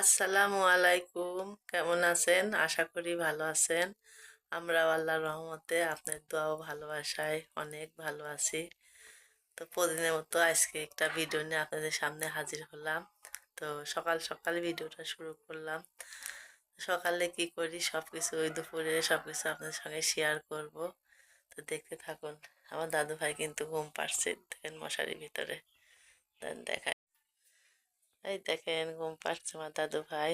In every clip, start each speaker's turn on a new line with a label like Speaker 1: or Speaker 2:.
Speaker 1: আসসালামু আলাইকুম। কেমন আছেন? আশা করি ভালো আছেন। আমরা আল্লাহর রহমতে আপনার দোয়া ও ভালোবাসায় অনেক ভালো আছি। তো প্রতিদিনের মতো আজকে একটা ভিডিও নিয়ে আপনাদের সামনে হাজির হলাম। তো সকাল সকাল ভিডিওটা শুরু করলাম। সকালে কি করি? সব কিছু ওই দুপুরে সব কিছু আপনাদের সঙ্গে শেয়ার করব। তো দেখতে থাকুন, আমার দাদু ভাই কিন্তু ঘুম পাড়ছে, দেখেন মশারির ভিতরে। দেখায় এই দেখেন, ঘুম পাচ্ছে আমার দাদু ভাই।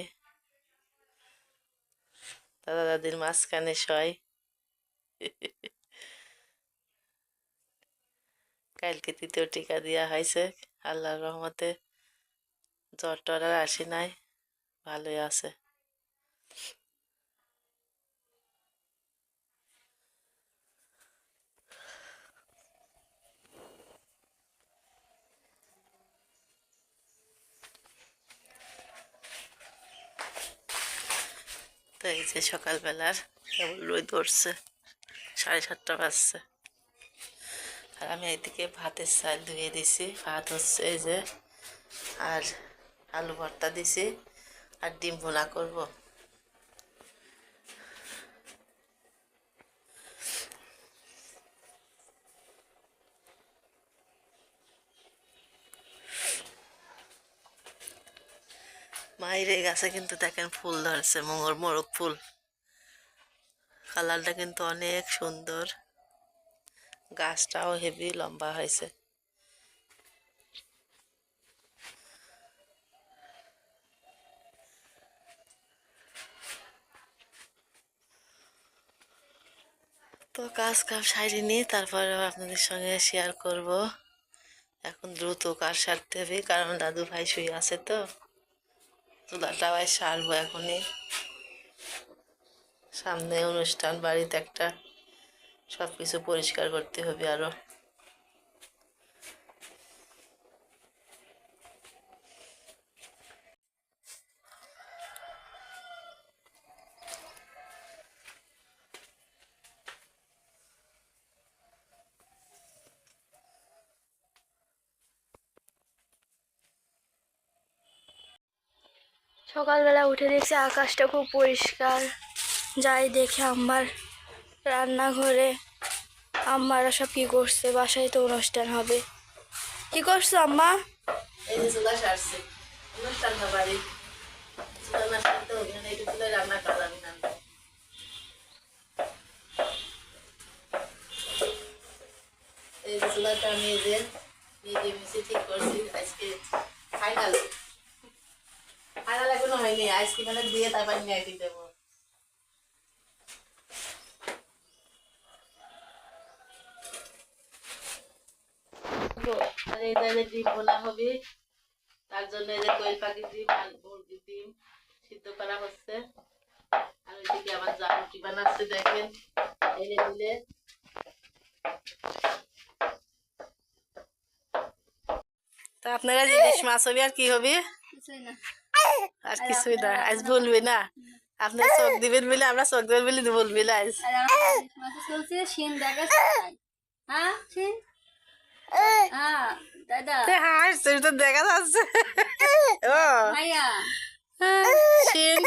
Speaker 1: দাদা দাদির মাঝখানে শয় কালকে তৃতীয় টিকা দেওয়া হয়েছে, আল্লাহর রহমতে। জ্বর টর আর আসি নাই, ভালোই আছে। তো এই যে সকালবেলার কেবল রোদ ধরছে, সাড়ে সাতটা বাজছে। আর আমি এইদিকে ভাতের চাল ধুয়ে দিছি, ভাত হচ্ছে এই যে আর আলু ভর্তা দিছি, আর ডিম ভোলা করব। মাইরে গাছে কিন্তু দেখেন ফুল ধরছে, মোহর, মোরগ ফুল। কালারটা কিন্তু অনেক সুন্দর। গাছটাও হেভি লম্বা হয়েছে। তো কাজ কাম সারিনি তারপরে আপনাদের সঙ্গে শেয়ার করব। এখন দ্রুত কাজ সারতে হবে, কারণ দাদু ভাই শুয়ে আছে তো। চুলাটাও সারবো এখনই। সামনে অনুষ্ঠান বাড়িতে একটা সব কিছু পরিষ্কার করতে হবে আরও।
Speaker 2: সকালবেলা উঠে দেখছি আকাশটা খুব পরিষ্কার। যাই দেখে আমার রান্নাঘরে। আম্মারা সব কি করছে? বাসায় তো অনুষ্ঠান হবে। কি করছ আম্মা?
Speaker 1: এই ঠিক করছি, আজকে ফাইনাল হয়নি আইসক্রিম দিয়ে তারপর নিয়ে দিতে আর বানাচ্ছে, দেখেন। তা আপনারা জিনিস মাছ হবে আর কি হবে? আর কিছুই না আজ বলবি না। আপনি চোখ দিবেন বলে আমরা চোখ দেবেন বলে বলবি না আজ।
Speaker 2: দেখা হ্যাঁ হ্যাঁ
Speaker 1: যাচ্ছে। ও।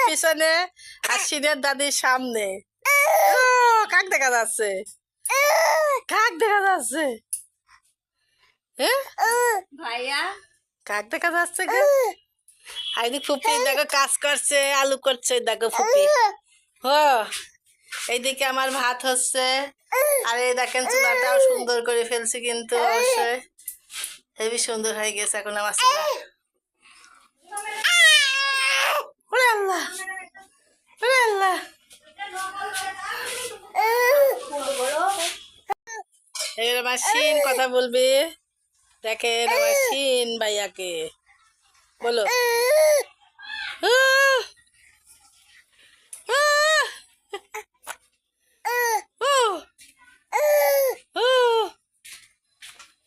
Speaker 1: পিছনে আর শিনের দাদির সামনে। ও কাক দেখা যাচ্ছে? কাক দেখা যাচ্ছে?
Speaker 2: ভাইয়া।
Speaker 1: কাক দেখা যাচ্ছে আইদি ফুপি দেখো কাজ করছে আলু করছে দেখো ফুপি। ও এইদিকে আমার ভাত হচ্ছে। আর এই দেখেন চুলাটাও সুন্দর করে ফেলছি কিন্তু অবশ্যই। হেবি সুন্দর হয়ে গেছে এখন আমার চুলা। ওরে আল্লাহ ওরে আল্লাহ। এবার আমার শিন কথা বলবে? দেখেন আমার শিন ভাইয়াকে। বলো!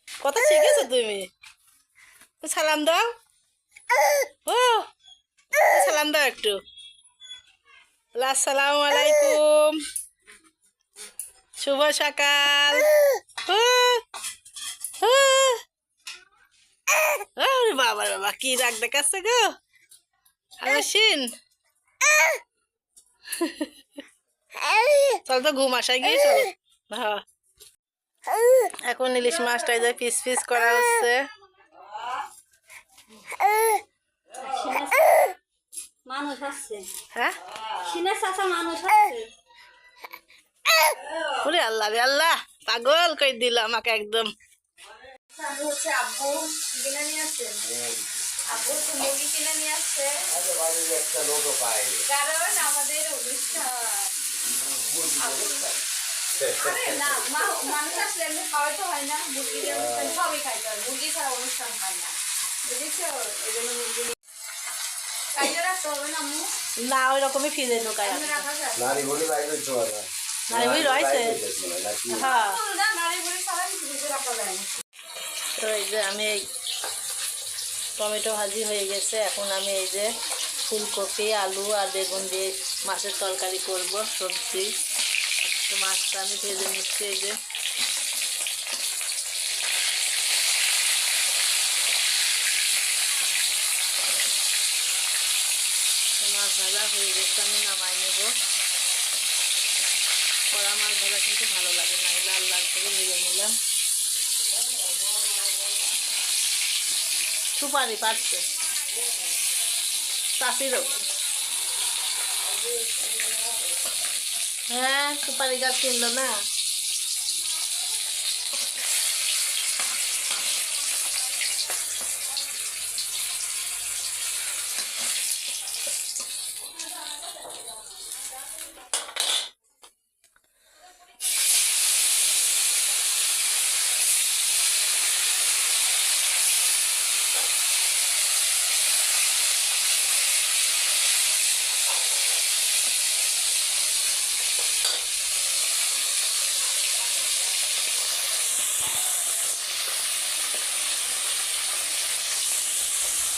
Speaker 1: কথা শিখেছো তুমি? সালাম দাও। ও! সালাম দাও একটু। আসসালামু আলাইকুম। শুভ সকাল ও! ও! আরে বাবা বাবা কি রাগ দেখাচ্ছে গো? আসিন চল তো ঘুম আসায় গিয়ে চল। এখন ইলিশ মাছটা এই যে পিস পিস করা হচ্ছে।
Speaker 2: মানুষ আসছে।
Speaker 1: হ্যাঁ?
Speaker 2: মানুষ আসছে।
Speaker 1: ওরে আল্লাহ রে আল্লাহ পাগল করে দিল আমাকে একদম।
Speaker 2: আমি হচ্ছে আব্বু কিনে নিয়ে আসছে। আব্বু মুরগি কিনে নিয়ে আসছে। কারণ আমাদের অনুষ্ঠান না মানুষ আসলে এমনি খাওয়াইতে হয় না মুরগি অনুষ্ঠান সবই খাইতে হয়। মুরগি ছাড়া অনুষ্ঠান হয় না। বুঝেছ? এই জন্য মুরগি নিয়ে- কাইতে রাখতে হবে না
Speaker 1: ওই রকমই ফিরে ঢোকায়
Speaker 3: নারী বলি বাইরে ছোঁয়া না
Speaker 1: নারী বলি রয়েছে? হ্যাঁ
Speaker 2: নারী রাখা যায়।
Speaker 1: তো এই যে আমি এই টমেটো ভাজি হয়ে গেছে। এখন আমি এই যে ফুলকপি, আলু আর বেগুন দিয়ে মাছের তরকারি করব, সবজি। তো মাছটা আমি ভেজে নিচ্ছি এই যে। মাছ ভাজা হয়ে গেছে, আমি নামাই নেব। কড়া মাছ ভাজা কিন্তু ভালো লাগে না লাল লাল করে ভেজে নিলাম। সুপারি পাচ্ছে। চাষির হ্যাঁ সুপারি গাছ কিনলো না?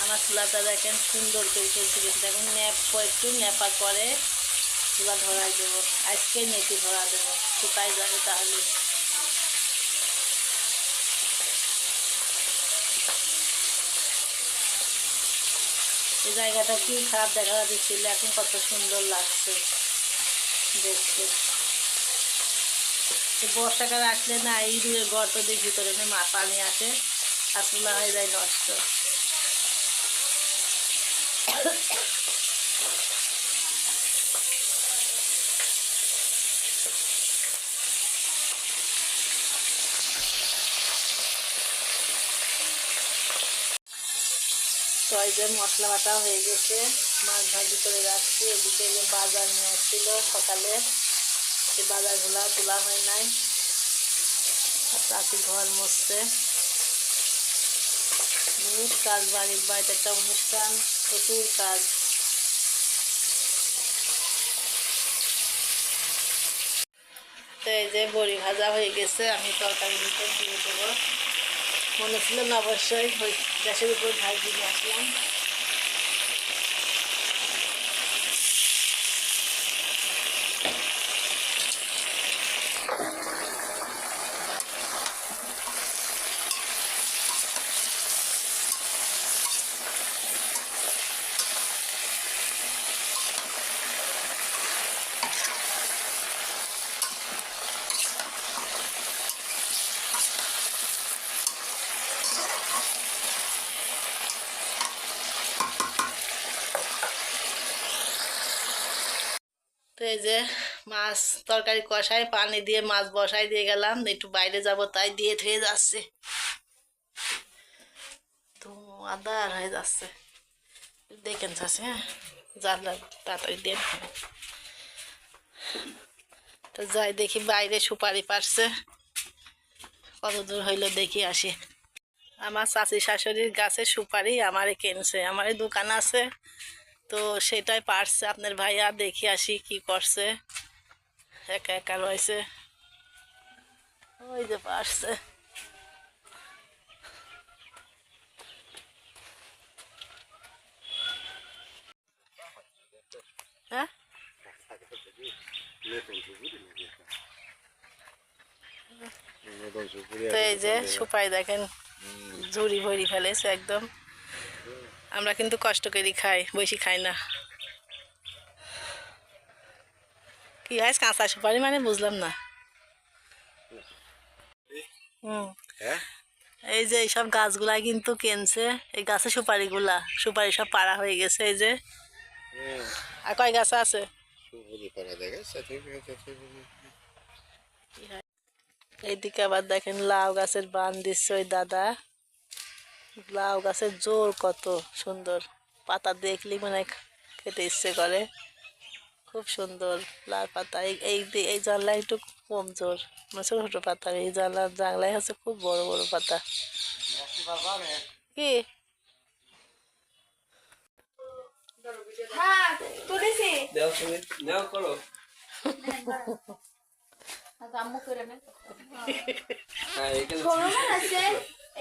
Speaker 1: আমার চুলাটা দেখেন সুন্দর করে চলছে কিন্তু এখন ন্যাপ, একটু ন্যাপা করে চুলা ধরাই দেবো। আজকে নেটি ধরা দেবো। শুকাই যাবে তাহলে। এই জায়গাটা কি খারাপ দেখা যাচ্ছিল এখন কত সুন্দর লাগছে দেখতে। বর্ষাকাল আসলে না, এই দূরে গর্ত দিয়ে ভিতরে মা পানি আসে, আর চুলা হয়ে যায় নষ্ট। মশলা বাটা হয়ে গেছে। মাছ ভাজি করে রাখছি। এদিকে যে বাজার নিয়ে আসছিল সকালে সেই বাজারগুলো তোলা হয় নাই। আর ঘর মসছে কাজ বাড়ির বাড়িতে একটা অনুষ্ঠান। প্রচুর কাজ। তো এই যে বড়ি ভাজা হয়ে গেছে, আমি তরকারি দিতে দিয়ে দেবো। মনে ছিল না অবশ্যই গ্যাসের উপর ভাজ দিয়ে আসলাম। যে মাছ তরকারি কষাই পানি দিয়ে মাছ বসাই দিয়ে গেলাম, একটু বাইরে যাব, তাই দিয়ে ধুয়ে যাচ্ছে। তো আদার হয়ে যাচ্ছে। দেখেন চাষে হ্যাঁ? জানলা তাড়াতাড়ি দেন তো যাই দেখি বাইরে সুপারি পারছে কত দূর হইল দেখি আসি। আমার চাচি শাশুড়ির গাছে সুপারি আমারে কিনছে, আমার দোকান আছে। তো সেটাই পারছে। আপনার ভাইয়া দেখি আসি কি করছে। একা একা রয়েছে। ওই যে পারছে। হ্যাঁ? তো এই যে সুপাই দেখেন, ঝুড়ি ভরি ফেলেছে একদম। আমরা কিন্তু কষ্ট করেই খাই বেশি খাই না। কি হয় কাঁচা সুপারি মানে বুঝলাম না। হুম।
Speaker 3: হ্যাঁ?
Speaker 1: এই যে এইসব গাছগুলা কিন্তু কেনছে এই গাছে সুপারিগুলা সুপারি সব পাড়া হয়ে গেছে এই যে। আর কয় গাছ আছে? এইদিকে আবার দেখেন লাউ গাছের বান দিচ্ছে ওই দাদা। লাউ গাছের জোর কত সুন্দর। পাতা দেখলি মানে হয় খেতে ইচ্ছে করে। খুব সুন্দর লাল পাতা। এই এই জানলায় একটু কম জোর। মানে ছোটো ছোটো পাতা এই জানলার জানলায় হচ্ছে খুব বড় বড় পাতা। কি?
Speaker 2: হ্যাঁ
Speaker 4: করো।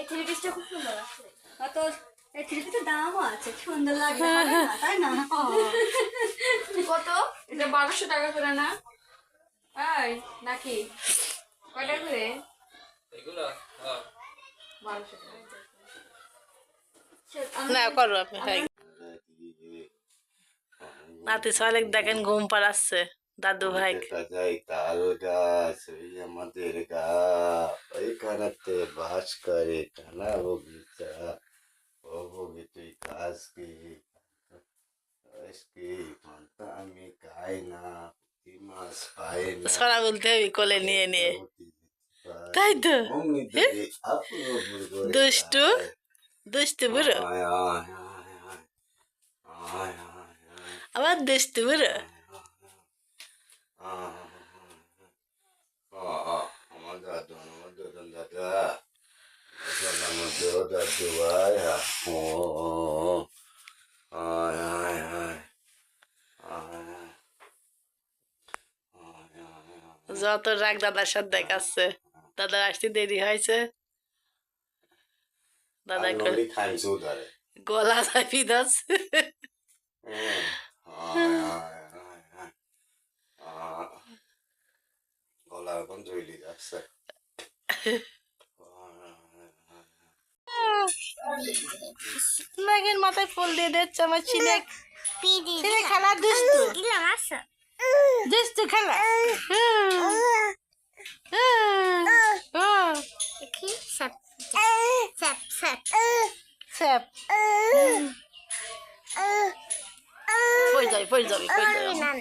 Speaker 4: এখানে
Speaker 2: এই থ্রি পিসটা খুব সুন্দর আছে।
Speaker 5: কত এই থ্রি পিসের দামও আছে সুন্দর লাগবে তাই না?
Speaker 2: কত?
Speaker 6: এটা বারোশো টাকা করে না? নাকি? কয়টা করে?
Speaker 4: এগুলো হ্যাঁ।
Speaker 6: বারোশো টাকা।
Speaker 1: না করো আপনি নাতি সালেক দেখেন ঘুম পাড়াচ্ছে। দাদু ভাই
Speaker 3: কাজাই তাল গাছ ওই আমাদের গা। ওইখানেতে বাস করে টানা বগিচা। ও বগি তুই কাজ কি? কি মানতা আমি খাই না মাছ পাই না।
Speaker 1: ছড়া বলতে হবে কোলে নিয়ে নিয়ে। তাই তো? দুষ্টু? দুষ্টু বুড়ো? আবার দুষ্টু বুড়ো
Speaker 3: আমার দাদু আমার দাদু দাদা আমার দাদু ভাই ও আয় আয় আয়
Speaker 1: যত রাগ দাদার সাথে দেখাচ্ছে দাদার আসতে দেরি হয়েছে। দাদা গলা চাপি ধরছে
Speaker 3: গলা এখন জইলি যাচ্ছে
Speaker 1: মেঘের মাথায় ফুল দিয়ে দিচ্ছে আমার ছেলে। ছেলে খেলা দুষ্টু। দুষ্টু খেলা। পড়ে যাবে পড়ে যাবে পড়ে যাবে।